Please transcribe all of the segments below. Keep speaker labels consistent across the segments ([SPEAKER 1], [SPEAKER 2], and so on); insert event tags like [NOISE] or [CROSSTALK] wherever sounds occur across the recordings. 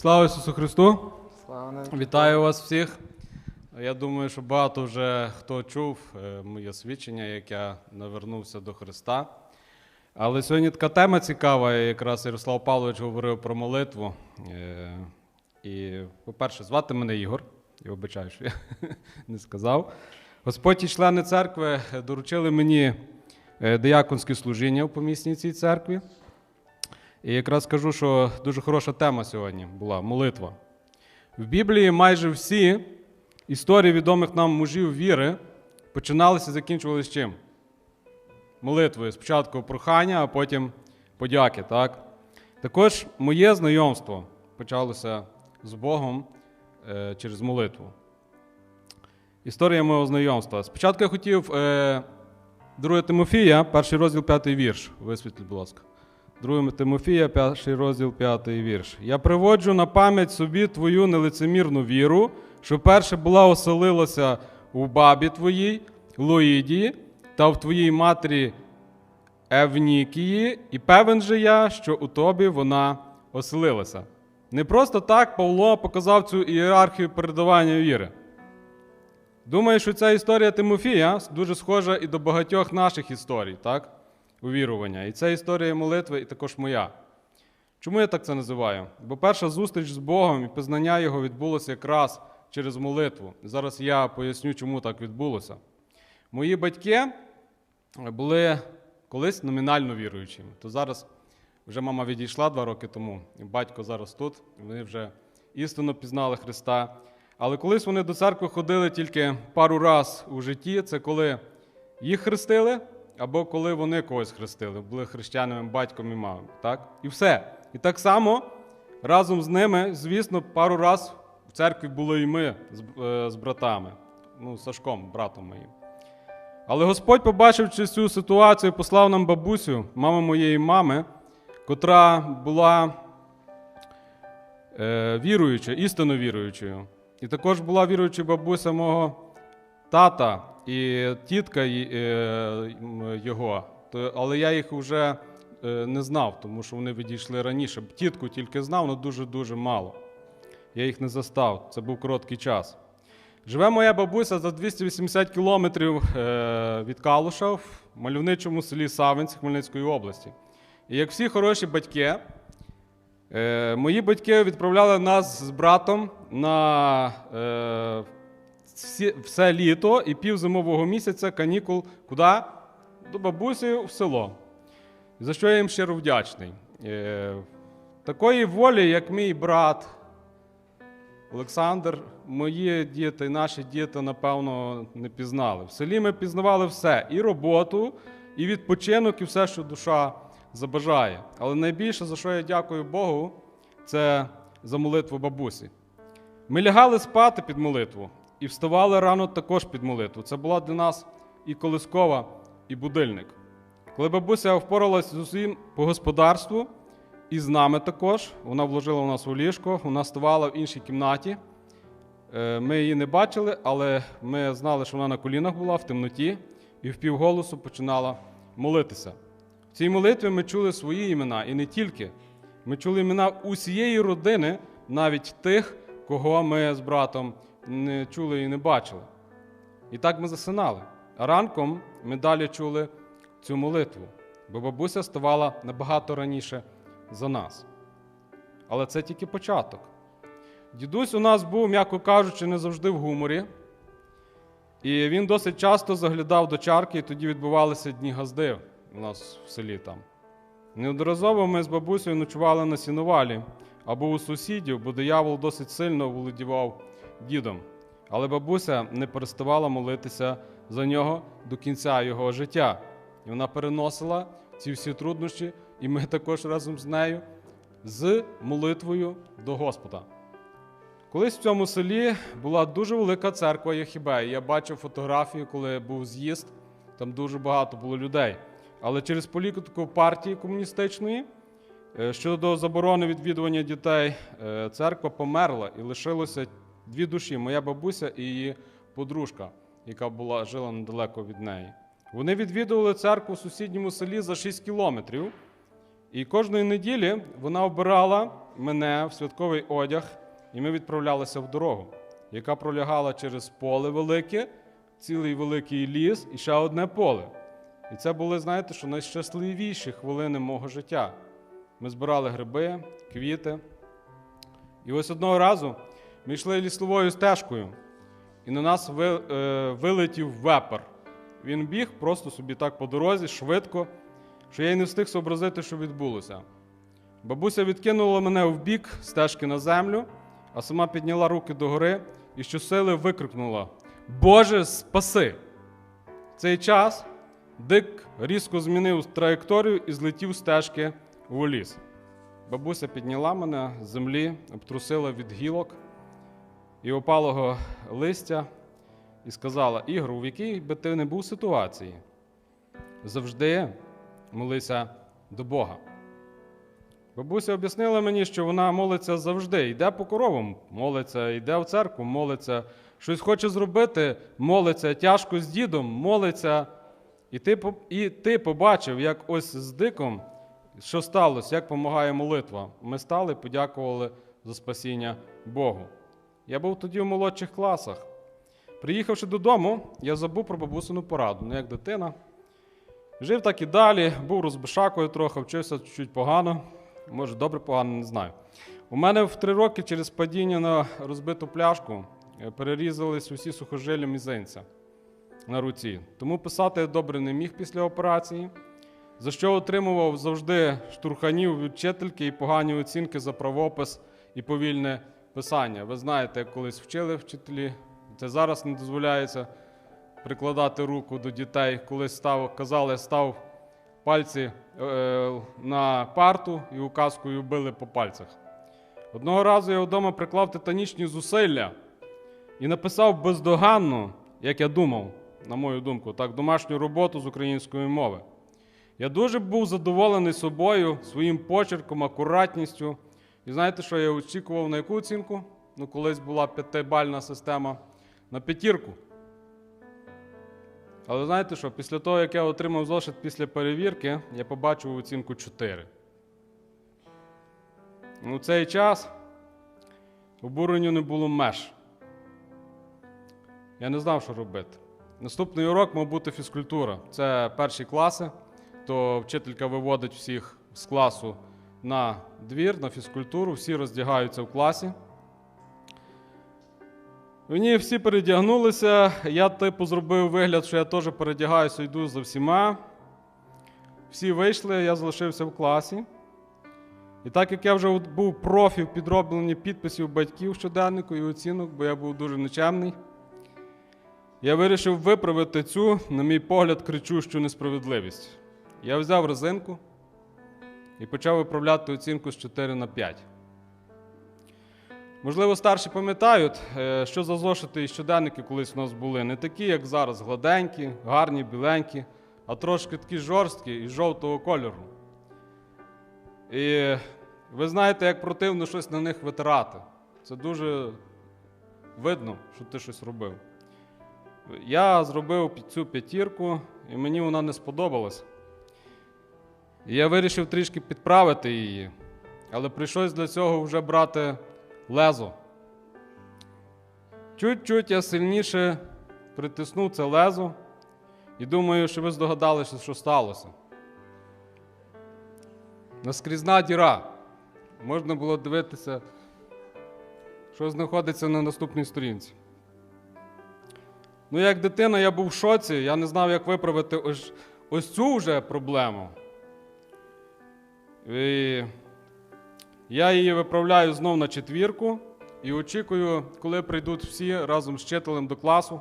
[SPEAKER 1] Слава Ісусу Христу!
[SPEAKER 2] Слава.
[SPEAKER 1] Вітаю вас всіх. Я думаю, що багато вже хто чув е, моє свідчення, як я навернувся до Христа. Але сьогодні така тема цікава, якраз Ярослав Павлович говорив про молитву. Е, І, по-перше, звати мене Ігор. Я вибачаю, що я [LAUGHS] не сказав. Господь і члени церкви доручили мені е, дияконське служіння в помісній цій церкві. І якраз скажу, що дуже хороша тема сьогодні була молитва. В Біблії майже всі історії відомих нам мужів віри починалися і закінчувалися чим? Молитвою. Спочатку прохання, а потім подяки. Так? Також моє знайомство почалося з Богом е, через молитву. Історія мого знайомства. Спочатку я хотів е, 2 Тимофія, перший розділ, п'ятий вірш. Висвітліть, будь ласка. 2 Тимофія, перший розділ, п'ятий вірш. Я приводжу на пам'ять собі твою нелицемірну віру, що перше була оселилася у бабі твоїй, Лоїдії, та в твоїй матері Евнікії, і певен же я, що у тобі вона оселилася. Не просто так Павло показав цю ієрархію передавання віри. Думаю, що ця історія Тимофія дуже схожа і до багатьох наших історій, так? Увірування. І це історія молитви, і також моя. Чому я так це називаю? Бо перша зустріч з Богом і пізнання Його відбулося якраз через молитву. Зараз я поясню, чому так відбулося. Мої батьки були колись номінально віруючими, то зараз вже мама відійшла два роки тому, і батько зараз тут, вони вже істинно пізнали Христа. Але колись вони до церкви ходили тільки пару раз у житті, це коли їх хрестили, або коли вони когось хрестили, були хрещеними батьком і мамою. Так? І все. І так само разом з ними, звісно, пару раз в церкві були і ми з, е, з братами, ну, Сашком, братом моїм. Але Господь, побачивши цю ситуацію, послав нам бабусю, маму моєї мами, котра була е, віруючою, істинно віруючою. І також була віруюча бабуся мого тата і тітка е, його. Але я їх вже е, не знав, тому що вони відійшли раніше. Тітку тільки знав, але дуже-дуже мало. Я їх не застав. Це був короткий час. Живе моя бабуся за 280 кілометрів е, від Калуша в мальовничому селі Савинці Хмельницької області. І як всі хороші батьки, мої батьки відправляли нас з братом на всі, все літо і пів зимового місяця канікул куди? До бабусі в село. За що я їм щиро вдячний. Е, такої волі, як мій брат Олександр, мої діти і наші діти, напевно, не пізнали. В селі ми пізнавали все: і роботу, і відпочинок, і все, що душа забажає. Але найбільше, за що я дякую Богу, це за молитву бабусі. Ми лягали спати під молитву і вставали рано також під молитву. Це була для нас і колискова, і будильник. Коли бабуся впоралась з усім по господарству, і з нами також, вона вложила у нас у ліжко, вона ставала в іншій кімнаті. Е, Ми її не бачили, але ми знали, що вона на колінах була в темноті і впівголосу починала молитися. В цій молитві ми чули свої імена і не тільки. Ми чули імена усієї родини, навіть тих, кого ми з братом не чули і не бачили. І так ми засинали. А ранком ми далі чули цю молитву, бо бабуся ставала набагато раніше за нас. Але це тільки початок. Дідусь у нас був, м'яко кажучи, не завжди в гуморі. І він досить часто заглядав до чарки, і тоді відбувалися дні газди у нас в селі там. Неодноразово ми з бабусею ночували на сінувалі або у сусідів, бо диявол досить сильно володівав дідом. Але бабуся не переставала молитися за нього до кінця його життя. І вона переносила ці всі труднощі, і ми також разом з нею з молитвою до Господа. Колись в цьому селі була дуже велика церква Єхібеї. Я бачив фотографію, коли був з'їзд, там дуже багато було людей. Але через політику партії комуністичної е, щодо заборони відвідування дітей, е, церква померла і лишилося дві душі: моя бабуся і її подружка, яка була жила недалеко від неї. Вони відвідували церкву в сусідньому селі за 6 кілометрів. І кожної неділі вона обирала мене в святковий одяг, і ми відправлялися в дорогу, яка пролягала через поле велике, цілий великий ліс і ще одне поле. І це були, знаєте, що найщасливіші хвилини мого життя. Ми збирали гриби, квіти. І ось одного разу ми йшли лісовою стежкою, і на нас е, вилетів вепер. Він біг просто собі так по дорозі, швидко, що я й не встиг зобразити, що відбулося. Бабуся відкинула мене в бік стежки на землю, а сама підняла руки догори і щосили викрикнула: Боже, спаси! В цей час дик різко змінив траєкторію і злетів стежки у ліс. Бабуся підняла мене з землі, обтрусила від гілок і опалого листя і сказала: Ігор, в якій би ти не був ситуації, завжди молися до Бога. Бабуся об'яснила мені, що вона молиться завжди, йде по коровам, молиться, йде в церкву, молиться, щось хоче зробити, молиться, тяжко з дідом, молиться. І ти, і ти побачив, як ось з диком, що сталося, як допомагає молитва. Ми стали, подякували за спасіння Богу. Я був тоді в молодших класах. Приїхавши додому, я забув про бабусину пораду, ну як дитина. Жив так і далі, був розбишакою трохи, вчився чуть погано. Може, добре, погано, не знаю. У мене в три роки через падіння на розбиту пляшку е, перерізались усі сухожилля мізинця на руці. Тому писати я добре не міг після операції, за що отримував завжди штурханів від вчительки і погані оцінки за правопис і повільне писання. Ви знаєте, як колись вчили вчителі, це зараз не дозволяється прикладати руку до дітей. Колись став, казали, став пальці е, на парту і указкою били по пальцях. Одного разу я вдома приклав титанічні зусилля і написав бездоганну, як я думав, на мою думку, так, домашню роботу з української мови. Я дуже був задоволений собою, своїм почерком, акуратністю. І знаєте, що я очікував на яку оцінку? Ну, колись була п'ятибальна система на п'ятірку. Але знаєте що, після того, як я отримав зошит після перевірки, я побачив оцінку 4. У цей час обуренню не було меж. Я не знав, що робити. Наступний урок мав бути фізкультура. Це перші класи, то вчителька виводить всіх з класу на двір, на фізкультуру, всі роздягаються в класі. Мені всі передягнулися, я типу зробив вигляд, що я теж передягаюся, йду за всіма. Всі вийшли, я залишився в класі. І так як я вже був профі в підробленні підписів батьків щоденнику і оцінок, бо я був дуже нечемний, я вирішив виправити цю, на мій погляд, кричущу несправедливість. Я взяв резинку і почав виправляти оцінку з 4 на 5. Можливо, старші пам'ятають, е, що за зошити і щоденники колись у нас були. Не такі, як зараз, гладенькі, гарні, біленькі, а трошки такі жорсткі і жовтого кольору. І ви знаєте, як противно щось на них витирати. Це дуже видно, що ти щось робив. Я зробив цю п'ятірку, і мені вона не сподобалась. Я вирішив трішки підправити її, але прийшлось для цього вже брати лезо. Чуть-чуть я сильніше притиснув це лезо і думаю, що ви здогадалися, що сталося. Наскрізна діра. Можна було дивитися, що знаходиться на наступній сторінці. Ну, як дитина, я був в шоці, я не знав, як виправити ось, ось цю вже проблему. І я її виправляю знов на четвірку і очікую, коли прийдуть всі разом з вчителем до класу.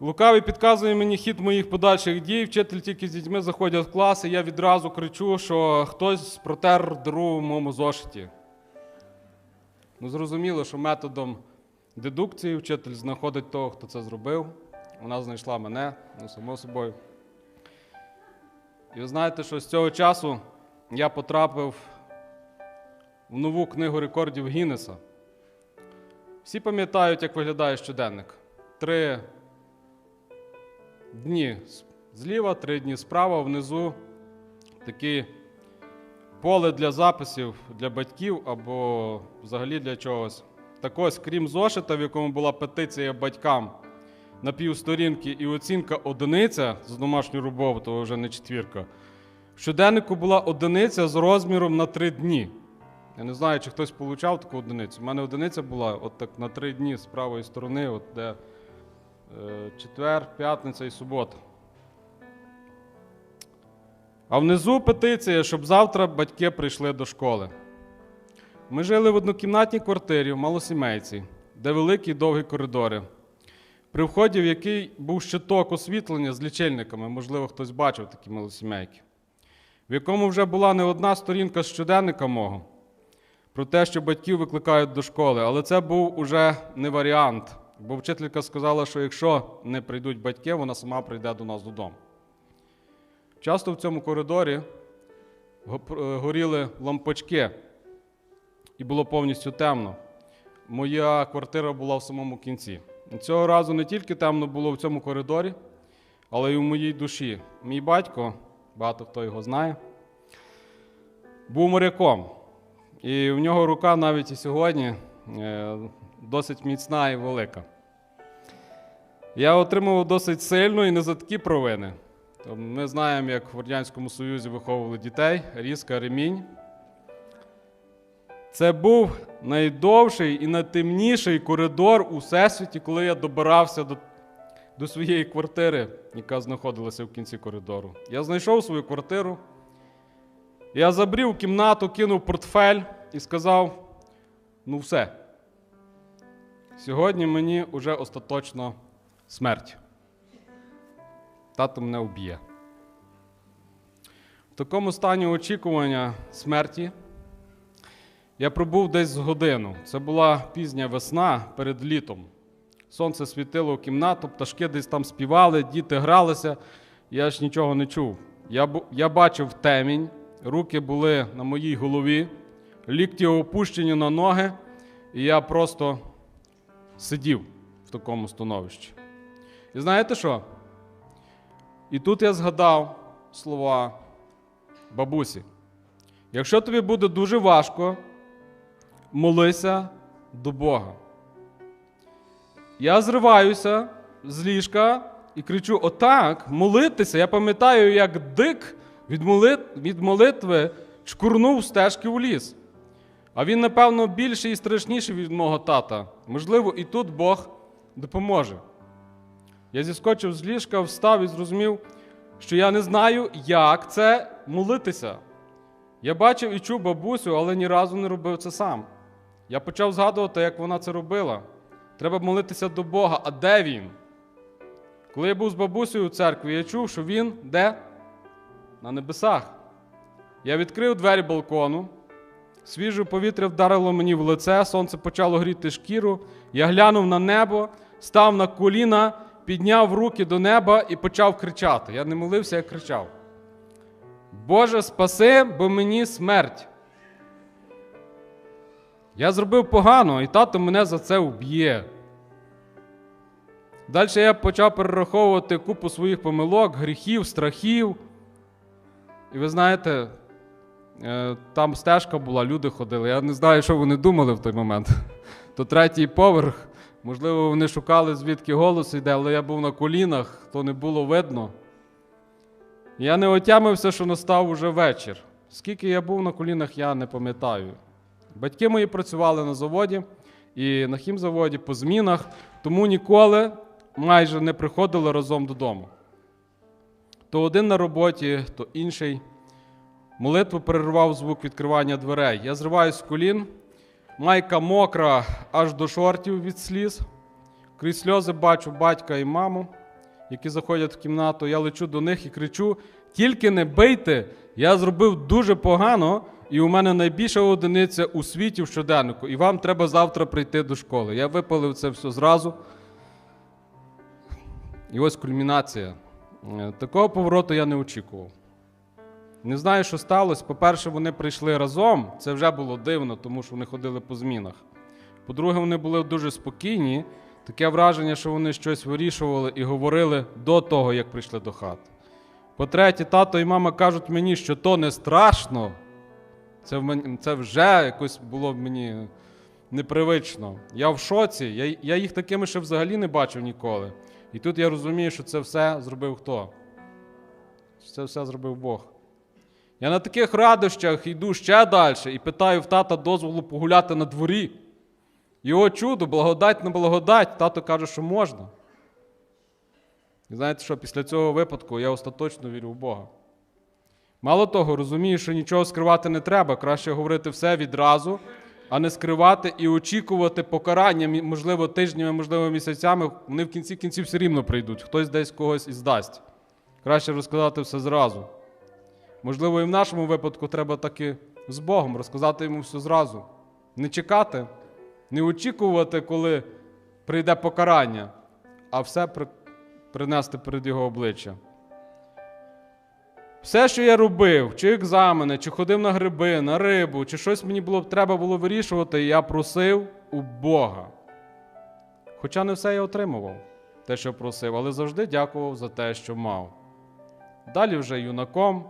[SPEAKER 1] Лукавий підказує мені хід моїх подальших дій. Вчитель тільки з дітьми заходять в клас, і я відразу кричу, що хтось протер дыру в моєму зошиті. Ну, зрозуміло, що методом дедукції вчитель знаходить того, хто це зробив. Вона знайшла мене, ну, само собою. І ви знаєте, що з цього часу я потрапив в нову книгу рекордів Гіннеса. Всі пам'ятають, як виглядає щоденник. Три дні зліва, три дні справа, внизу такі поле для записів для батьків або взагалі для чогось. Так ось, крім зошита, в якому була петиція батькам на півсторінки і оцінка одиниця з домашньою роботою, вже не четвірка. В щоденнику була одиниця з розміром на три дні. Я не знаю, чи хтось получав таку одиницю. У мене одиниця була от так на три дні з правої сторони, от де е, четвер, п'ятниця і субота. А внизу петиція, щоб завтра батьки прийшли до школи. Ми жили в однокімнатній квартирі в малосімейці, де великі й довгі коридори, при вході в який був щиток освітлення з лічильниками, можливо, хтось бачив такі малосімейки, в якому вже була не одна сторінка з щоденника мого про те, що батьків викликають до школи. Але це був уже не варіант, бо вчителька сказала, що якщо не прийдуть батьки, вона сама прийде до нас додому. Часто в цьому коридорі е, горіли лампочки, і було повністю темно. Моя квартира була в самому кінці. Цього разу не тільки темно було в цьому коридорі, але й у моїй душі. Мій батько, багато хто його знає, був моряком. І в нього рука навіть і сьогодні е, досить міцна і велика. Я отримував досить сильно і не за такі провини. Ми знаємо, як в Радянському Союзі виховували дітей, різка, ремінь. Це був найдовший і найтемніший коридор у всесвіті, коли я добирався до, до своєї квартири, яка знаходилася в кінці коридору. Я знайшов свою квартиру. Я забрів кімнату, кинув портфель і сказав: ну все. Сьогодні мені вже остаточно смерть. Тато мене вб'є. В такому стані очікування смерті я пробув десь з годину. Це була пізня весна перед літом. Сонце світило в кімнату, пташки десь там співали, діти гралися. Я ж нічого не чув. Я, я бачив темінь, руки були на моїй голові, лікті опущені на ноги, і я просто сидів в такому становищі. І знаєте що? І тут я згадав слова бабусі. Якщо тобі буде дуже важко, молися до Бога. Я зриваюся з ліжка і кричу: Отак, молитися. Я пам'ятаю, як дик від, молит... від молитви чкурнув стежки у ліс. А він, напевно, більший і страшніший від мого тата. Можливо, і тут Бог допоможе. Я зіскочив з ліжка, встав і зрозумів, що я не знаю, як це молитися. Я бачив і чув бабусю, але ні разу не робив це сам. Я почав згадувати, як вона це робила. Треба молитися до Бога. А де він? Коли я був з бабусею у церкві, я чув, що він де? На небесах. Я відкрив двері балкону, свіже повітря вдарило мені в лице, сонце почало гріти шкіру. Я глянув на небо, став на коліна, підняв руки до неба і почав кричати. Я не молився, я кричав. Боже, спаси, бо мені смерть. Я зробив погано, і тато мене за це вб'є. Далі я почав перераховувати купу своїх помилок, гріхів, страхів. І ви знаєте, е, там стежка була, люди ходили. Я не знаю, що вони думали в той момент. [LAUGHS] То третій поверх. Можливо, вони шукали, звідки голос йде, але я був на колінах, то не було видно. Я не отямився, що настав уже вечір. Скільки я був на колінах, я не пам'ятаю. Батьки мої працювали на заводі і на хімзаводі по змінах, тому ніколи майже не приходили разом додому. То один на роботі, то інший. Молитву перервав звук відкривання дверей. Я зриваюсь з колін, майка мокра аж до шортів від сліз. Крізь сльози бачу батька і маму, які заходять в кімнату. Я лечу до них і кричу: тільки не бийте, я зробив дуже погано, і у мене найбільша одиниця у світі в щоденнику, і вам треба завтра прийти до школи. Я випалив це все зразу. І ось кульмінація. Е, Такого повороту я не очікував. Не знаю, що сталося. По-перше, вони прийшли разом. Це вже було дивно, тому що вони ходили по змінах. По-друге, вони були дуже спокійні. Таке враження, що вони щось вирішували і говорили до того, як прийшли до хати. По-третє, тато і мама кажуть мені, що то не страшно, Це, в мен... це вже якось було мені непривично. Я в шоці. Я, я їх такими ще взагалі не бачив ніколи. І тут я розумію, що це все зробив хто? Це все зробив Бог. Я на таких радощах йду ще далі і питаю в тата дозволу погуляти на дворі. Його чудо, благодать на благодать, тато каже, що можна. І знаєте що, після цього випадку я остаточно вірю в Бога. Мало того, розумію, що нічого скривати не треба, краще говорити все відразу, а не скривати і очікувати покарання, можливо, тижнями, можливо, місяцями. Вони в кінці кінців все рівно прийдуть, хтось десь когось і здасть. Краще розказати все зразу. Можливо, і в нашому випадку треба таки з Богом розказати йому все зразу. Не чекати, не очікувати, коли прийде покарання, а все принести перед його обличчя. Все, що я робив, чи екзамени, чи ходив на гриби, на рибу, чи щось мені було треба було вирішувати, я просив у Бога. Хоча не все я отримував, те, що просив, але завжди дякував за те, що мав. Далі вже юнаком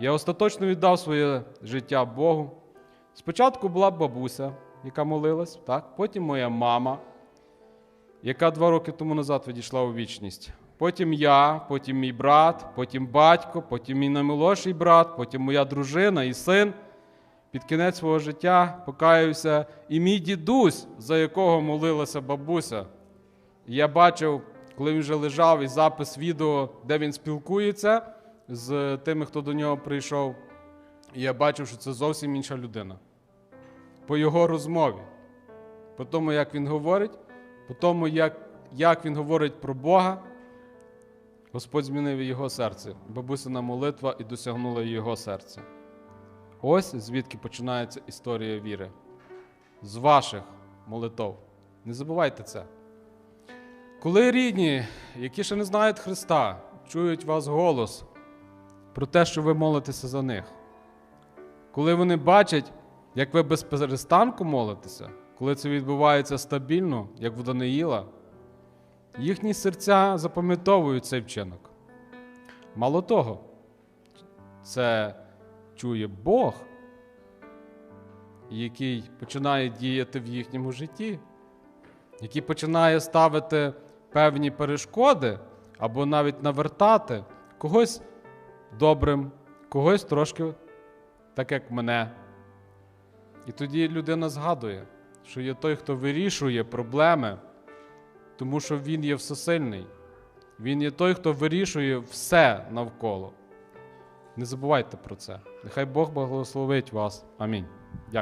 [SPEAKER 1] я остаточно віддав своє життя Богу. Спочатку була бабуся, яка молилась, так? потім моя мама, яка два роки тому назад відійшла у вічність. Потім я, потім мій брат, потім батько, потім мій наймолодший брат, потім моя дружина і син. Під кінець свого життя покаюся і мій дідусь, за якого молилася бабуся. Я бачив, коли він вже лежав, і запис відео, де він спілкується з тими, хто до нього прийшов. І я бачив, що це зовсім інша людина. По його розмові, по тому, як він говорить, по тому, як, як він говорить про Бога, Господь змінив його серце. Бабусина молитва і досягнула його серця. Ось звідки починається історія віри. З ваших молитов. Не забувайте це. Коли рідні, які ще не знають Христа, чують вас голос про те, що ви молитеся за них, коли вони бачать, як ви без перестанку молитеся, коли це відбувається стабільно, як в Даниїла, їхні серця запам'ятовують цей вчинок. Мало того, це чує Бог, який починає діяти в їхньому житті, який починає ставити певні перешкоди або навіть навертати когось добрим, когось трошки так, як мене. І тоді людина згадує, що є той, хто вирішує проблеми, тому що він є всесильний. Він є той, хто вирішує все навколо. Не забувайте про це. Нехай Бог благословить вас. Амінь.